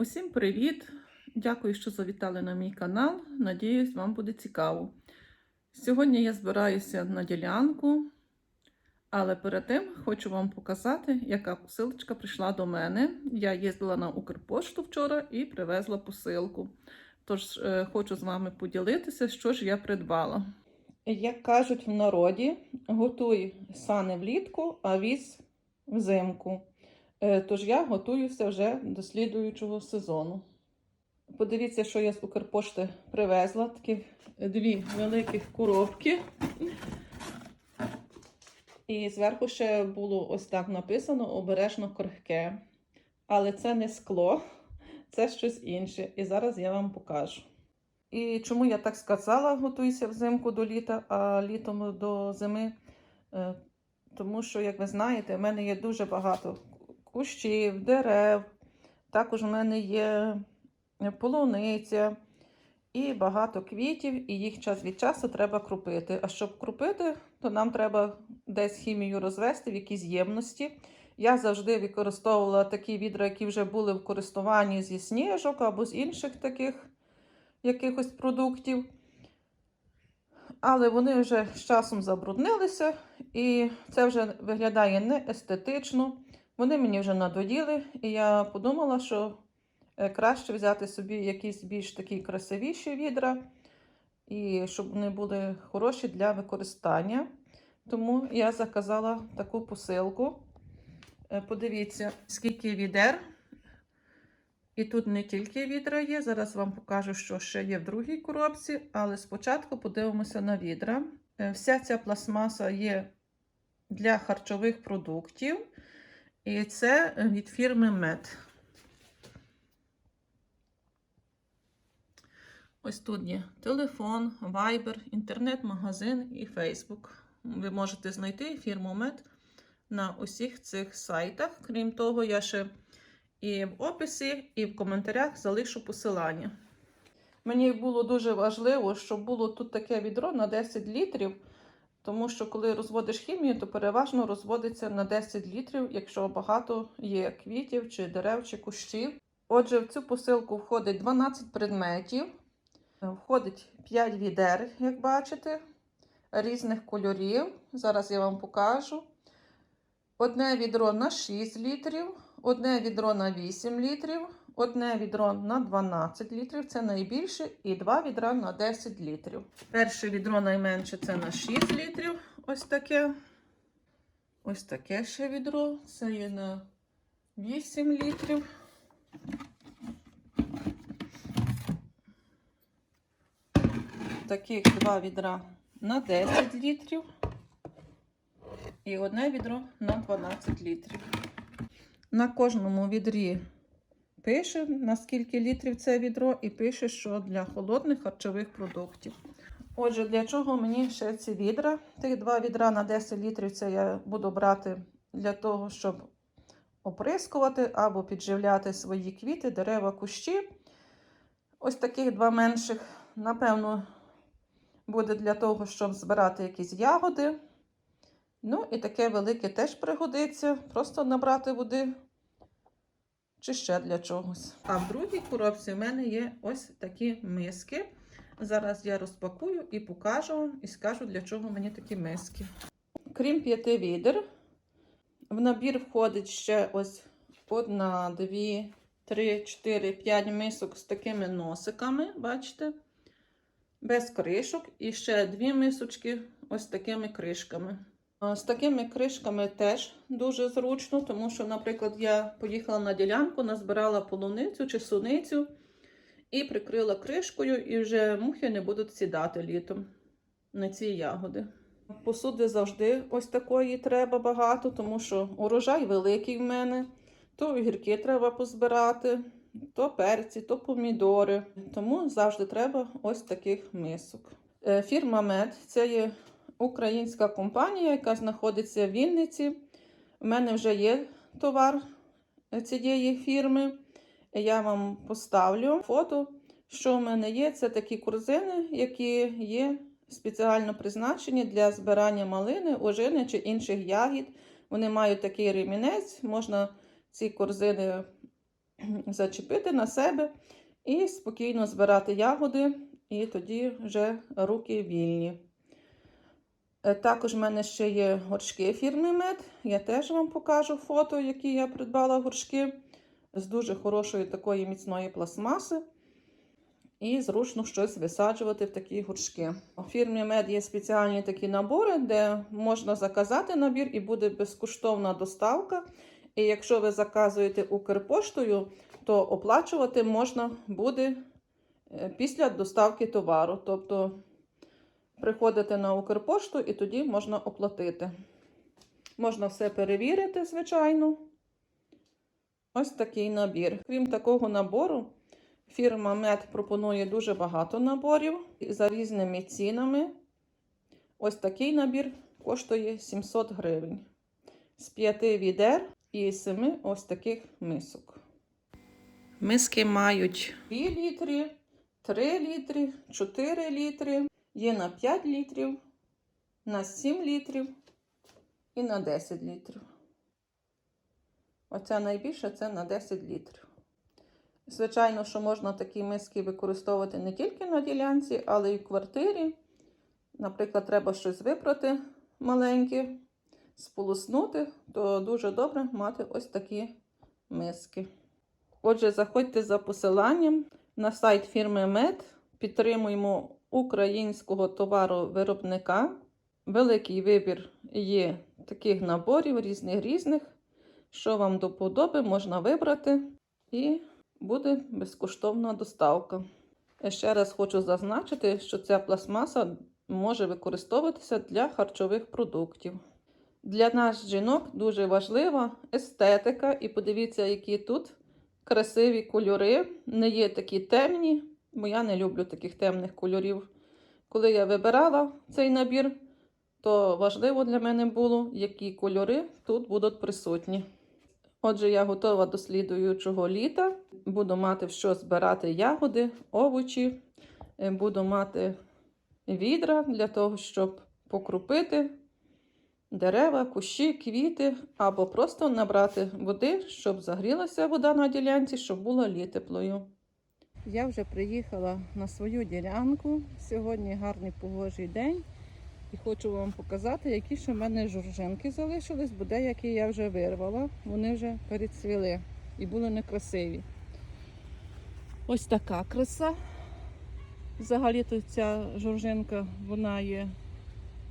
Усім привіт! Дякую, що завітали на мій канал. Надіюсь, вам буде цікаво. Сьогодні я збираюся на ділянку, але перед тим хочу вам показати, яка посилочка прийшла до мене. Я їздила на Укрпошту вчора і привезла посилку. Тож е, хочу з вами поділитися, що ж я придбала. Як кажуть в народі, готуй сани влітку, а віз взимку. Е, Тож я готуюся вже до слідуючого сезону. Подивіться, що я з Укрпошти привезла. Такі дві великих коробки. І зверху ще було ось так написано обережно крихке. Але це не скло, це щось інше. І зараз я вам покажу. І чому я так сказала, готуюся взимку до літа, а літом до зими? Е, Тому що, як ви знаєте, в мене є дуже багато кущів, дерев. Також в мене є полуниця і багато квітів, і їх час від часу треба крупити. А щоб крупити, то нам треба десь хімію розвести в якійсь ємності. Я завжди використовувала такі відра, які вже були в користуванні зі сніжок або з інших таких якихось продуктів. Але вони вже з часом забруднилися, і це вже виглядає не естетично. Вони мені вже надоїли, і я подумала, що е, краще взяти собі якісь більш такі красивіші відра, і щоб вони були хороші для використання. Тому я заказала таку посилку. Е, Подивіться, скільки відер. І тут не тільки відра є. Зараз вам покажу, що ще є в другій коробці, але спочатку подивимося на відра. Е, Вся ця пластмаса є для харчових продуктів. І це від фірми Мед. Ось тут є телефон, Viber, інтернет-магазин і Facebook. Ви можете знайти фірму Мед на усіх цих сайтах. Крім того, я ще і в описі, і в коментарях залишу посилання. Мені було дуже важливо, щоб було тут таке відро на 10 літрів. Тому що коли розводиш хімію, то переважно розводиться на 10 літрів, якщо багато є квітів, чи дерев, чи кущів. Отже, в цю посилку входить 12 предметів, входить 5 відер, як бачите, різних кольорів. Зараз я вам покажу. Одне відро на 6 літрів, одне відро на 8 літрів, одне відро на 12 літрів, це найбільше, і два відра на 10 літрів. Перше відро найменше це на 6 літрів. Ось таке. Ось таке ще відро. Це є на 8 літрів. Таких два відра на 10 літрів. І одне відро на 12 літрів. На кожному відрі пише, на скільки літрів це відро, і пише, що для холодних харчових продуктів. Отже, для чого мені ще ці відра? Тих два відра на 10 літрів це я буду брати для того, щоб оприскувати або підживляти свої квіти, дерева, кущі. Ось таких два менших, напевно, буде для того, щоб збирати якісь ягоди. Ну, і таке велике теж пригодиться. Просто набрати води чи ще для чогось. А в другій коробці в мене є ось такі миски. Зараз я розпакую і покажу вам, і скажу, для чого мені такі миски. Крім п'яти відер, в набір входить ще ось одна, дві, три, чотири, п'ять мисок з такими носиками, бачите? Без кришок. І ще дві мисочки ось такими кришками. З такими кришками теж дуже зручно, тому що, наприклад, я поїхала на ділянку, назбирала полуницю чи суницю і прикрила кришкою, і вже мухи не будуть сідати літом на ці ягоди. Посуди завжди ось такої треба багато, тому що урожай великий в мене, то огірки треба позбирати, то перці, то помідори. Тому завжди треба ось таких мисок. Е, Фірма Мед це є українська компанія, яка знаходиться в Вінниці. У мене вже є товар цієї фірми. Я вам поставлю фото, що в мене є. Це такі корзини, які є спеціально призначені для збирання малини, ожини чи інших ягід. Вони мають такий ремінець, можна ці корзини зачепити на себе і спокійно збирати ягоди, і тоді вже руки вільні. Е, Також в мене ще є горшки фірми Мед. Я теж вам покажу фото, які я придбала горшки з дуже хорошої такої міцної пластмаси. І зручно щось висаджувати в такі горшки. У фірмі Мед є спеціальні такі набори, де можна заказати набір і буде безкоштовна доставка. І якщо ви заказуєте Укрпоштою, то оплачувати можна буде е, після доставки товару. Тобто приходите на Укрпошту і тоді можна оплатити. Можна все перевірити, звичайно. Ось такий набір. Крім такого набору, фірма Мед пропонує дуже багато наборів за різними цінами. Ось такий набір коштує 700 гривень. З 5 відер і 7 ось таких мисок. Миски мають 2 літри, 3 літри, 4 літри, є на 5 літрів, на 7 літрів і на 10 літрів. Оця найбільша це на 10 літрів. Звичайно, що можна такі миски використовувати не тільки на ділянці, але й в квартирі. Наприклад, треба щось випрати маленьке, сполоснути, то дуже добре мати ось такі миски. Отже, заходьте за посиланням на сайт фірми Мед. Підтримуємо українського товаровиробника. Великий вибір є таких наборів різних різних. Що вам до подоби, можна вибрати і буде безкоштовна доставка. Ще раз хочу зазначити, що ця пластмаса може використовуватися для харчових продуктів. Для нас, жінок, дуже важлива естетика, і подивіться, які тут красиві кольори. Не є такі темні, бо я не люблю таких темних кольорів. Коли я вибирала цей набір, то важливо для мене було, які кольори тут будуть присутні. Отже, я готова до слідуючого літа. Буду мати в що збирати ягоди, овочі, Е, буду мати відра для того, щоб покрупити дерева, кущі, квіти, або просто набрати води, щоб загрілася вода на ділянці, щоб була літеплою. Я вже приїхала на свою ділянку. Сьогодні гарний погожий день. І хочу вам показати, які ще в мене журжинки залишились, бо деякі я вже вирвала, вони вже перецвіли і були некрасиві. Ось така краса. Взагалі-то ця журжинка, вона є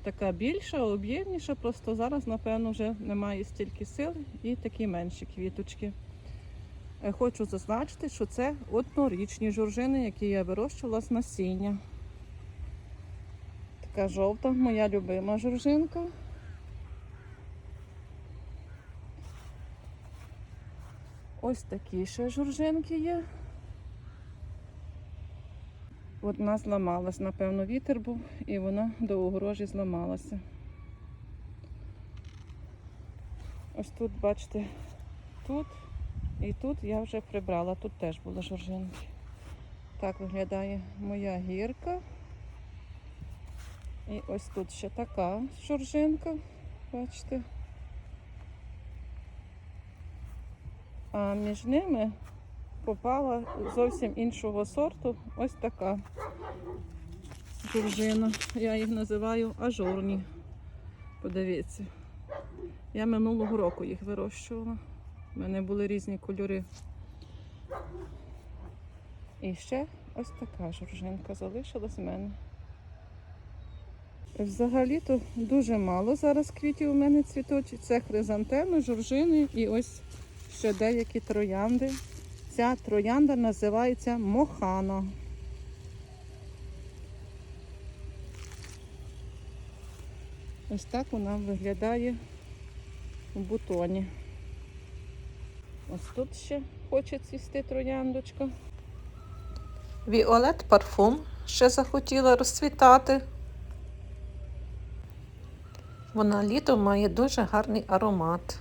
така більша, об'ємніша, просто зараз, напевно, вже немає стільки сил і такі менші квіточки. Е, Хочу зазначити, що це однорічні журжини, які я вирощувала з насіння. Така жовта, моя любима журжинка. Ось такі ще журжинки є. Одна зламалась, напевно, вітер був, і вона до огорожі зламалася. Ось тут, бачите, тут і тут я вже прибрала, тут теж були журжинки. Так виглядає моя гірка. І ось тут ще така жоржинка, бачите. А між ними попала зовсім іншого сорту ось така жоржина. Я їх називаю ажурні. Подивіться. Я минулого року їх вирощувала. У мене були різні кольори. І ще ось така жоржинка залишилась в мене. Взагалі-то дуже мало зараз квітів у мене цвітуть. Це хризантеми, жоржини і ось ще деякі троянди. Ця троянда називається мохана. Ось так вона виглядає у бутоні. Ось тут ще хоче цвісти трояндочка. Віолет парфум ще захотіла розцвітати. Вона літом має дуже гарний аромат.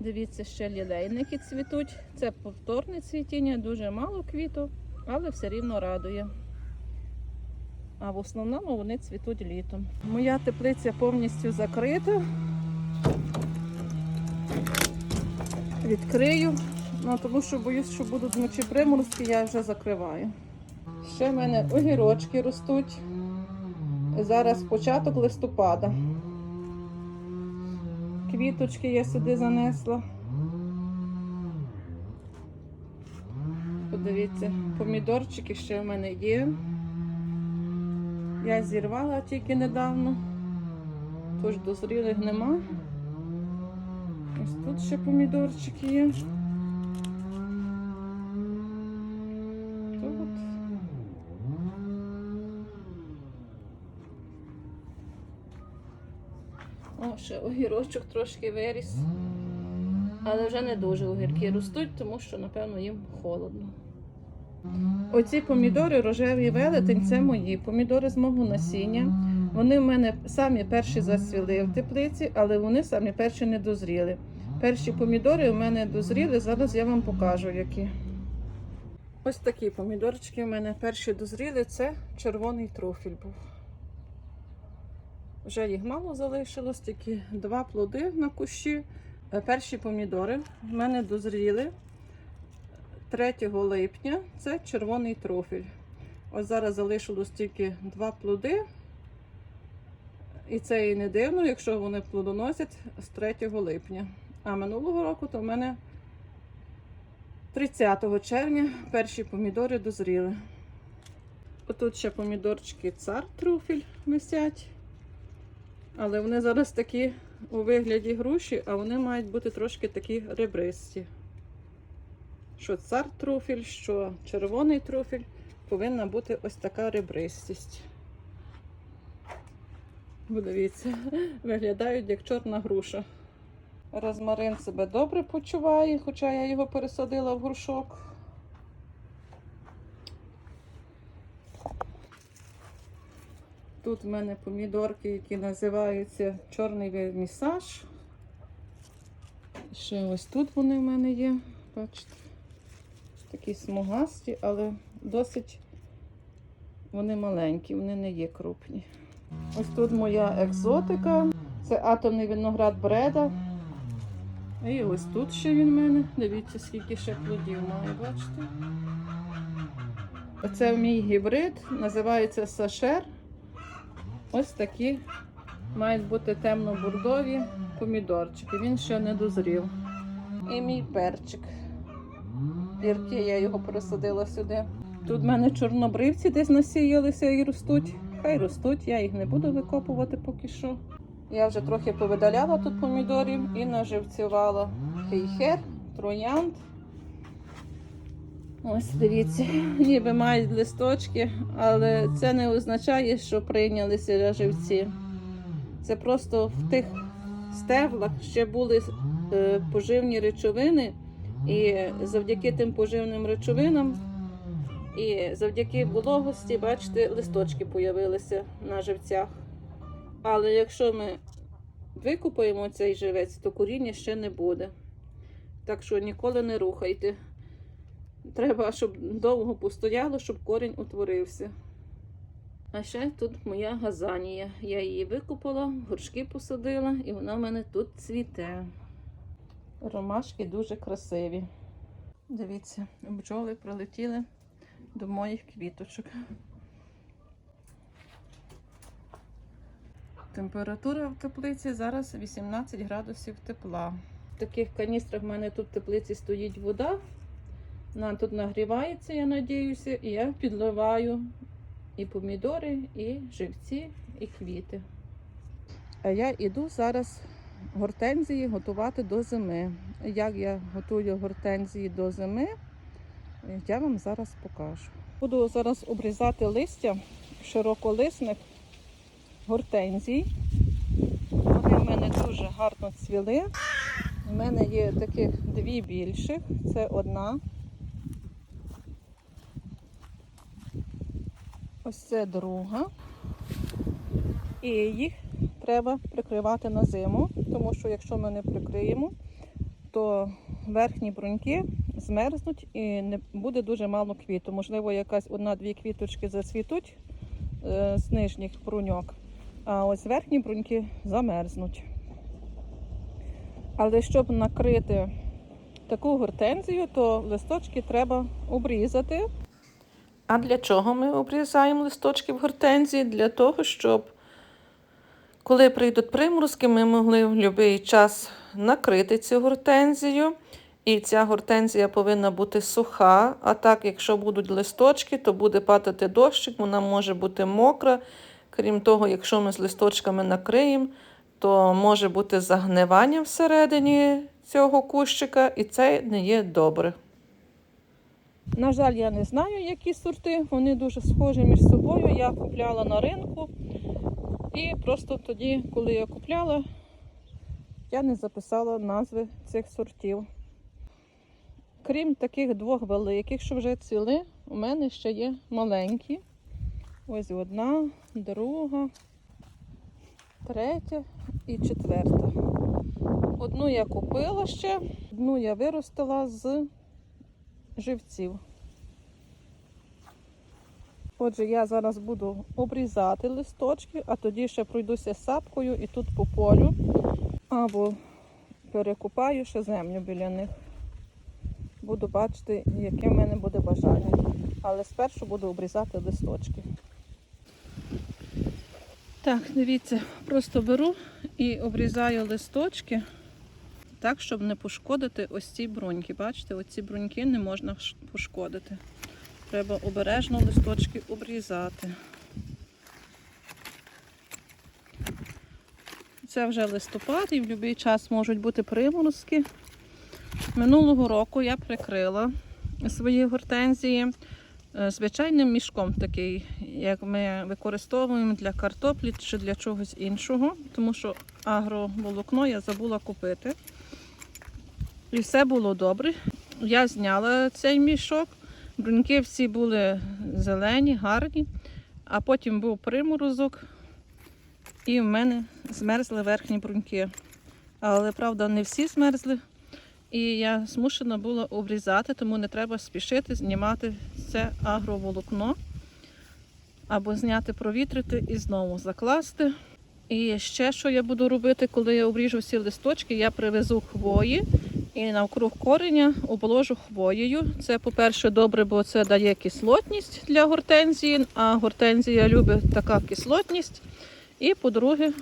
Дивіться, ще лілейники цвітуть. Це повторне цвітіння, дуже мало квіту, але все рівно радує. А в основному вони цвітуть літом. Моя теплиця повністю закрита. Відкрию Ну, тому що боюсь, що будуть вночі приморозки, я вже закриваю. Ще в мене огірочки ростуть. Зараз початок листопада. Квіточки я сюди занесла. Подивіться, помідорчики ще в мене є. Я зірвала тільки недавно, тож дозрілих нема. Ось тут ще помідорчики є. Тут. О, ще огірочок трошки виріс. Але вже не дуже огірки ростуть, тому що, напевно, їм холодно. Оці помідори рожеві велетень це мої. Помідори з мого насіння. Вони в мене самі перші засвіли в теплиці, але вони самі перші не дозріли. Перші помідори у мене дозріли, зараз я вам покажу які. Ось такі помідорчики у мене перші дозріли, це червоний трофіль був. Вже їх мало залишилось, тільки два плоди на кущі. Е, Перші помідори в мене дозріли 3 липня. Це червоний трофіль. Ось зараз залишилось тільки два плоди. І це і не дивно, якщо вони плодоносять з 3 липня. А минулого року то в мене 30 червня перші помідори дозріли. Отут ще помідорчики цар труфіль висять. Але вони зараз такі у вигляді груші, а вони мають бути трошки такі ребристі. Що цар труфіль, що червоний труфіль, повинна бути ось така ребристість. Подивіться, виглядають як чорна груша. Розмарин себе добре почуває, хоча я його пересадила в горшок. Тут в мене помідорки, які називаються чорний вермісаж. Ще ось тут вони в мене є. Бачите, такі смугасті, але досить вони маленькі, вони не є крупні. Ось тут моя екзотика. Це атомний виноград Бреда. І ось тут ще він в мене. Дивіться, скільки ще плодів має, бачите? Оце мій гібрид, називається Сашер. Ось такі мають бути темно-бурдові помідорчики. Він ще не дозрів. І мій перчик. Ірки, я його пересадила сюди. Тут в мене чорнобривці десь насіялися і ростуть. Хай ростуть, я їх не буду викопувати поки що. Я вже трохи повидаляла тут помідорів і наживцювала хейхер, троянд. Ось дивіться, ніби мають листочки, але це не означає, що прийнялися живці. Це просто в тих стеблах ще були е, поживні речовини, і завдяки тим поживним речовинам і завдяки вологості, бачите, листочки появилися на живцях. Але якщо ми викупаємо цей живець, то коріння ще не буде. Так що ніколи не рухайте. Треба, щоб довго постояло, щоб корінь утворився. А ще тут моя газанія. Я її викупала, горшки посадила, і вона в мене тут цвіте. Ромашки дуже красиві. Дивіться, бджоли прилетіли до моїх квіточок. Температура в теплиці зараз 18 градусів тепла. В таких каністрах в мене тут в теплиці стоїть вода. Вона тут нагрівається, я надіюся, і я підливаю і помідори, і живці, і квіти. А я йду зараз гортензії готувати до зими. Як я готую гортензії до зими, я вам зараз покажу. Буду зараз обрізати листя широколисних гортензій. Вони в мене дуже гарно цвіли. У мене є таких дві більших. Це одна. Ось це друга. І їх треба прикривати на зиму, тому що якщо ми не прикриємо, то верхні бруньки змерзнуть і не буде дуже мало квіту. Можливо, якась одна-дві квіточки зацвітуть е, з нижніх бруньок, а ось верхні бруньки замерзнуть. Але щоб накрити таку гортензію, то листочки треба обрізати. А для чого ми обрізаємо листочки в гортензії? Для того, щоб коли прийдуть приморозки, ми могли в будь-який час накрити цю гортензію. І ця гортензія повинна бути суха. А так, якщо будуть листочки, то буде падати дощик, вона може бути мокра. Крім того, якщо ми з листочками накриємо, то може бути загнивання всередині цього кущика, і це не є добре. На жаль, я не знаю, які сорти. Вони дуже схожі між собою. Я купляла на ринку. І просто тоді, коли я купляла, я не записала назви цих сортів. Крім таких двох великих, що вже ціли, у мене ще є маленькі. Ось одна, друга, третя і четверта. Одну я купила ще, одну я виростила з живців. Отже, я зараз буду обрізати листочки, а тоді ще пройдуся сапкою і тут по полю або перекупаю ще землю біля них. Буду бачити, яке в мене буде бажання. Але спершу буду обрізати листочки. Так, дивіться, просто беру і обрізаю листочки так, щоб не пошкодити ось ці бруньки. Бачите, оці бруньки не можна пошкодити. Треба обережно листочки обрізати. Це вже листопад і в будь-який час можуть бути приморозки. Минулого року я прикрила свої гортензії звичайним мішком такий, як ми використовуємо для картоплі чи для чогось іншого, тому що агроволокно я забула купити. І все було добре. Я зняла цей мішок. Бруньки всі були зелені, гарні, а потім був приморозок, і в мене змерзли верхні бруньки. Але правда, не всі змерзли. І я змушена була обрізати, тому не треба спішити знімати це агроволокно або зняти, провітрити і знову закласти. І ще що я буду робити, коли я обріжу всі листочки, я привезу хвої і навкруг кореня обложу хвоєю. Це, по-перше, добре, бо це дає кислотність для гортензії, а гортензія любить така кислотність. І по-друге,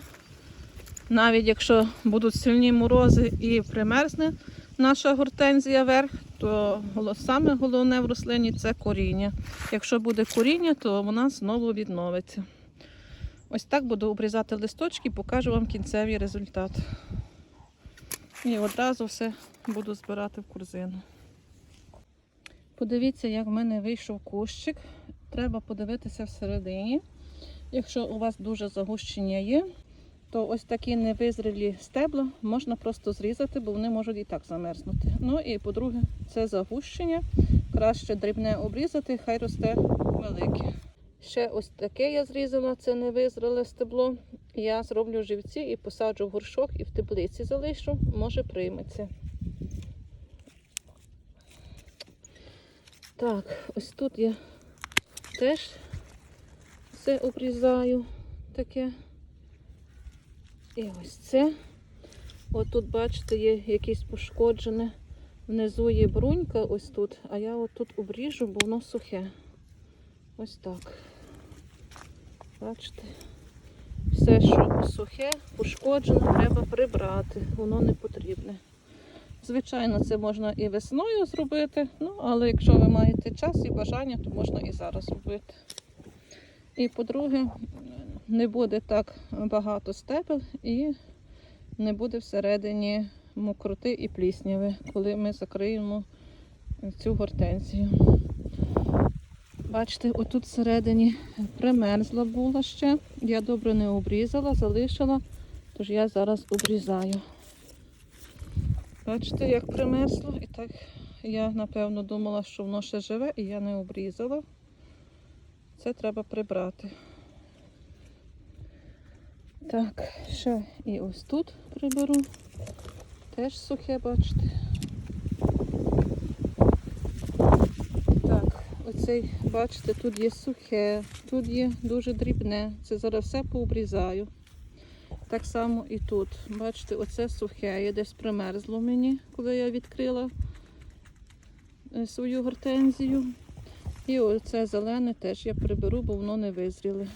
навіть якщо будуть сильні морози і примерзне наша гортензія вверх, то саме головне в рослині це коріння. Якщо буде коріння, то вона знову відновиться. Ось так буду обрізати листочки і покажу вам кінцевий результат. І одразу все буду збирати в корзину. Подивіться, як в мене вийшов кущик. Треба подивитися всередині. Якщо у вас дуже загущення є, то ось такі невизрілі стебла можна просто зрізати, бо вони можуть і так замерзнути. Ну і по-друге, це загущення. Краще дрібне обрізати, хай росте велике. Ще ось таке я зрізала, це невизріле стебло. Я зроблю живці і посаджу в горшок і в теплиці залишу, може прийметься. Так, ось тут я теж все обрізаю таке. І ось це. От тут, бачите, є якесь пошкоджене. Внизу є брунька ось тут, а я от тут обріжу, бо воно сухе. Ось так. Бачите? Все, що сухе, пошкоджене, треба прибрати. Воно не потрібне. Звичайно, це можна і весною зробити, ну, але якщо ви маєте час і бажання, то можна і зараз робити. І по-друге, не буде так багато стебел і не буде всередині мокроти і плісняви, коли ми закриємо цю гортензію. Бачите, отут всередині примерзла була ще. Я добре не обрізала, залишила, тож я зараз обрізаю. Бачите, як примерзло. І так я напевно думала, що воно ще живе, і я не обрізала. Це треба прибрати. Так, ще і ось тут приберу. Теж сухе, бачите. Так, оцей, бачите, тут є сухе, тут є дуже дрібне. Це зараз все пообрізаю. Так само і тут. Бачите, оце сухе. Я десь примерзло мені, коли я відкрила е, свою гортензію. І оце зелене теж я приберу, бо воно не визріле.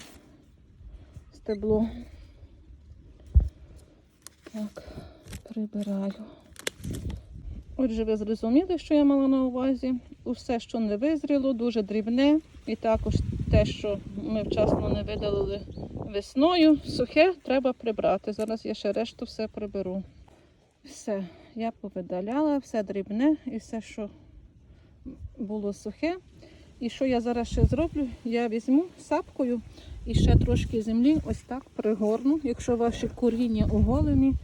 Стебло. Так, прибираю. Отже, ви зрозуміли, що я мала на увазі. Усе, що не визріло, дуже дрібне. І також те, що ми вчасно не видалили весною, сухе треба прибрати. Зараз я ще решту все приберу. Все, я повидаляла, все дрібне і все, що було сухе. І що я зараз ще зроблю? Я візьму сапкою і ще трошки землі ось так пригорну, якщо ваші коріння оголені,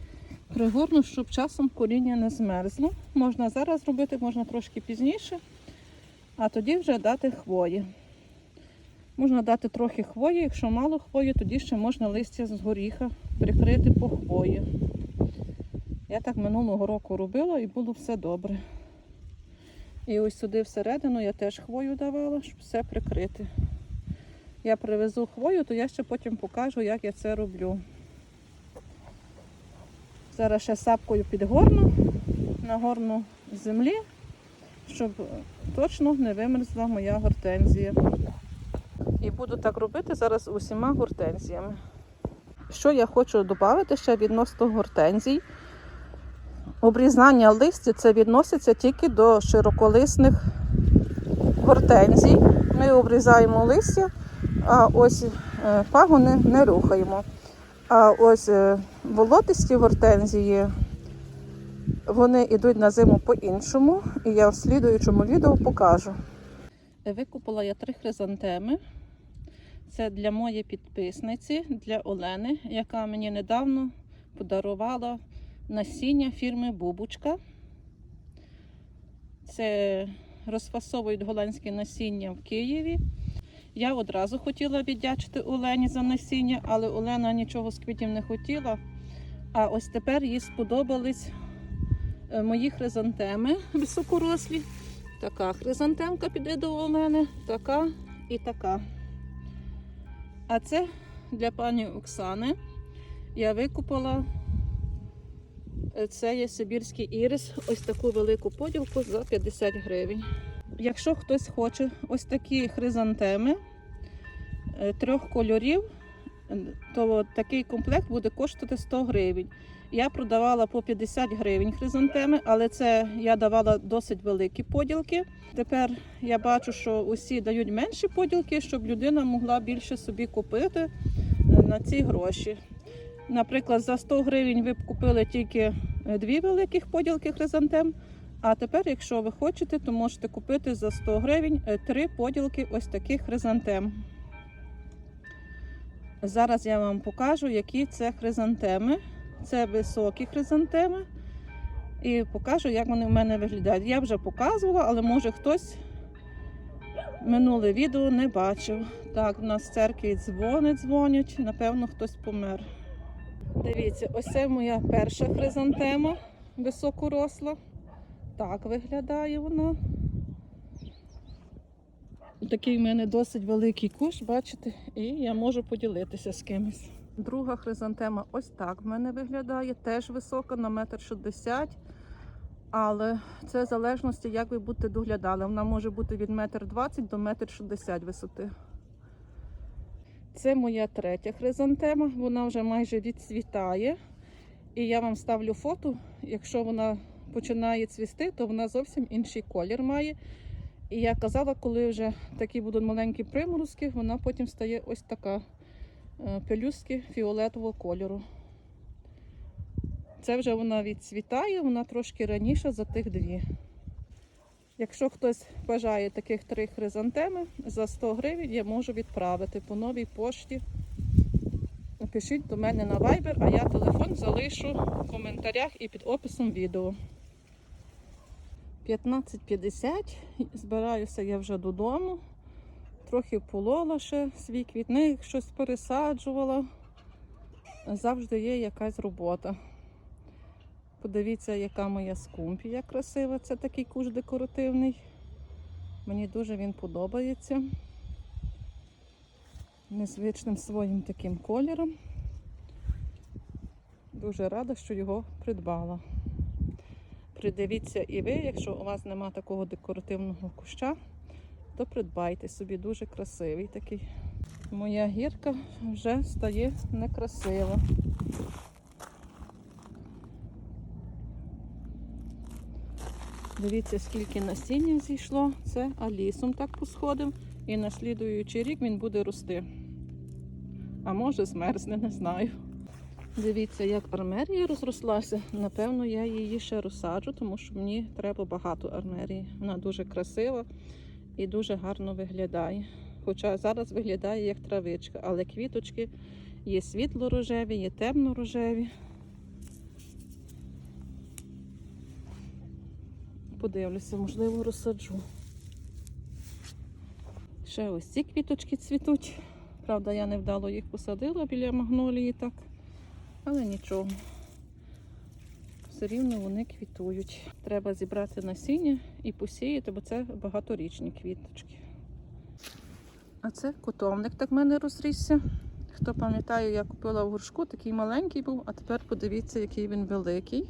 пригорну, щоб часом коріння не змерзло. Можна зараз робити, можна трошки пізніше, а тоді вже дати хвої. Можна дати трохи хвої, якщо мало хвої, тоді ще можна листя з горіха прикрити по хвої. Я так минулого року робила і було все добре. І ось сюди всередину я теж хвою давала, щоб все прикрити. Я привезу хвою, то я ще потім покажу, як я це роблю. Зараз ще сапкою підгорну, нагорну землі, щоб точно не вимерзла моя гортензія. І буду так робити зараз усіма гортензіями. Що я хочу додати ще відносно гортензій? Обрізання листя це відноситься тільки до широколисних гортензій. Ми обрізаємо листя, а ось е, пагони не рухаємо. А ось е, волотисті гортензії, вони йдуть на зиму по-іншому, і я в слідуючому відео покажу. Викупила я три хризантеми. Це для моєї підписниці, для Олени, яка мені недавно подарувала насіння фірми Бубочка. Це розфасовують голландське насіння в Києві. Я одразу хотіла віддячити Олені за насіння, але Олена нічого з квітів не хотіла. А ось тепер їй сподобались е, мої хризантеми високорослі. Така хризантемка піде до Олени, така і така. А це для пані Оксани. Я викупила Е, це є Сибірський ірис, ось таку велику поділку за 50 гривень. Якщо хтось хоче ось такі хризантеми е, трьох кольорів, е, то такий комплект буде коштувати 100 гривень. Я продавала по 50 гривень хризантеми, але це я давала досить великі поділки. Тепер я бачу, що усі дають менші поділки, щоб людина могла більше собі купити на ці гроші. Наприклад, за 100 гривень ви б купили тільки е, дві великих поділки хризантем. А тепер, якщо ви хочете, то можете купити за 100 гривень е, три поділки ось таких хризантем. Зараз я вам покажу, які це хризантеми. Це високі хризантеми. І покажу, як вони в мене виглядають. Я вже показувала, але може хтось минуле відео не бачив. Так, у нас в церкві дзвони дзвонять, напевно, хтось помер. Дивіться, ось це моя перша хризантема високоросла. Так виглядає вона. Такий в мене досить великий куш, бачите, і я можу поділитися з кимось. Друга хризантема ось так в мене виглядає, теж висока на метр шістдесят. Але це в залежності, як ви будете доглядали. Вона може бути від метр двадцять до метр шістдесят висоти. Це моя третя хризантема, вона вже майже відцвітає. І я вам ставлю фото. Якщо вона починає цвісти, то вона зовсім інший колір має. І я казала, коли вже такі будуть маленькі приморозки, вона потім стає ось така е, пелюстки фіолетового кольору. Це вже вона відцвітає, вона трошки раніше за тих дві. Якщо хтось бажає таких три хризантеми, за 100 гривень я можу відправити по новій пошті. Пишіть до мене на Viber, а я телефон залишу в коментарях і під описом відео. 15.50. Збираюся я вже додому. Трохи полола ще свій квітник, щось пересаджувала. Завжди є якась робота. Подивіться, яка моя скумпія красива. Це такий куш декоративний. Мені дуже він подобається. Незвичним своїм таким кольором. Дуже рада, що його придбала. Придивіться і ви, якщо у вас нема такого декоративного куща, то придбайте собі дуже красивий такий. Моя гірка вже стає некрасива. Дивіться, скільки насіння зійшло. Це алісом так посходив. І на слідуючий рік він буде рости. А може змерзне, не знаю. Дивіться, як армерія розрослася. Напевно, я її ще розсаджу, тому що мені треба багато армерії. Вона дуже красива і дуже гарно виглядає. Хоча зараз виглядає як травичка, але квіточки є світло-рожеві, є темно-рожеві. Подивлюся, можливо, розсаджу. Ще ось ці квіточки цвітуть. Правда, я невдало їх посадила біля магнолії так. Але нічого. Все рівно вони квітують. Треба зібрати насіння і посіяти, бо це багаторічні квіточки. А це котовник так в мене розрісся. Хто пам'ятає, я купила в горшку, такий маленький був, а тепер подивіться, який він великий.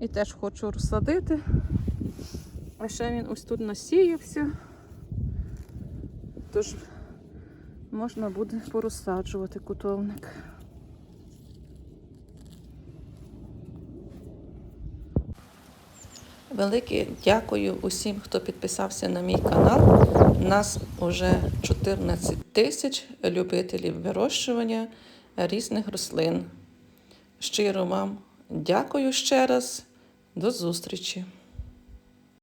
І теж хочу розсадити. А ще він ось тут насіявся. Тож можна буде порозсаджувати кутовник. Велике дякую усім, хто підписався на мій канал. Нас вже 14 тисяч любителів вирощування різних рослин. Щиро вам дякую ще раз. До зустрічі!